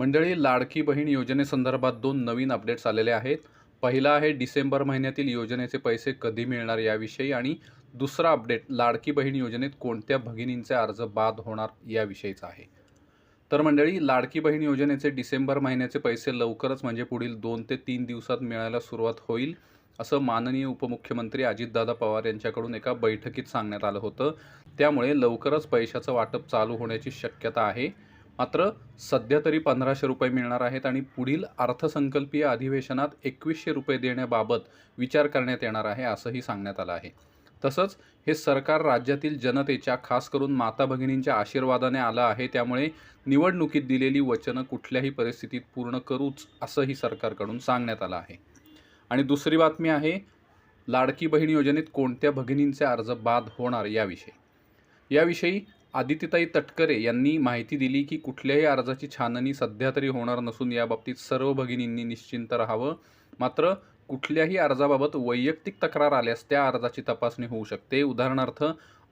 मंडळी लाडकी बहीण योजनेसंदर्भात दोन नवीन अपडेट्स आलेले आहेत. पहिला आहे डिसेंबर महिन्यातील योजनेचे पैसे कधी मिळणार याविषयी आणि दुसरा अपडेट लाडकी बहीण योजनेत कोणत्या भगिनींचे अर्ज बाद होणार याविषयीचा आहे. तर मंडळी लाडकी बहीण योजनेचे डिसेंबर महिन्याचे पैसे लवकरच म्हणजे पुढील दोन ते तीन दिवसात मिळायला सुरुवात होईल असं माननीय उपमुख्यमंत्री अजितदादा पवार यांच्याकडून एका बैठकीत सांगण्यात आलं होतं. त्यामुळे लवकरच पैशाचं वाटप चालू होण्याची शक्यता आहे. मात्र सध्या तरी पंधराशे रुपये मिळणार आहेत आणि पुढील अर्थसंकल्पीय अधिवेशनात एकवीसशे रुपये देण्याबाबत विचार करण्यात येणार आहे असंही सांगण्यात आलं आहे. तसंच हे सरकार राज्यातील जनतेच्या खास करून माता भगिनींच्या आशीर्वादाने आलं आहे त्यामुळे निवडणुकीत दिलेली वचनं कुठल्याही परिस्थितीत पूर्ण करूच असंही सरकारकडून सांगण्यात आलं आहे. आणि दुसरी बातमी आहे लाडकी बहीण योजनेत कोणत्या भगिनींचे अर्ज बाद होणार याविषयी. याविषयी आदित्यताई तटकरे यांनी माहिती दिली की कुठल्याही अर्जाची छाननी सध्या तरी होणार नसून याबाबतीत सर्व भगिनींनी निश्चिंत राहावं. मात्र कुठल्याही अर्जाबाबत वैयक्तिक तक्रार आल्यास त्या अर्जाची तपासणी होऊ शकते. उदाहरणार्थ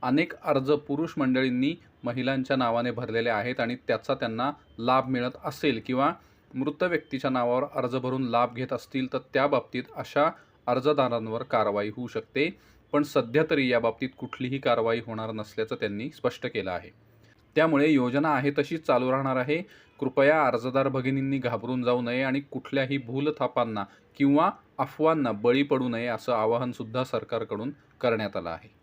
अनेक अर्ज पुरुष मंडळींनी महिलांच्या नावाने भरलेले आहेत आणि त्याचा त्यांना लाभ मिळत असेल किंवा मृत व्यक्तीच्या नावावर अर्ज भरून लाभ घेत असतील तर त्या बाबतीत अशा अर्जदारांवर कारवाई होऊ शकते. पण सध्या तरी याबाबतीत कुठलीही कारवाई होणार नसल्याचं त्यांनी स्पष्ट केलं आहे. त्यामुळे योजना आहे तशीच चालू राहणार आहे. कृपया अर्जदार भगिनींनी घाबरून जाऊ नये आणि कुठल्याही भूलथापांना किंवा अफवांना बळी पडू नये असं आवाहनसुद्धा सरकारकडून करण्यात आलं आहे.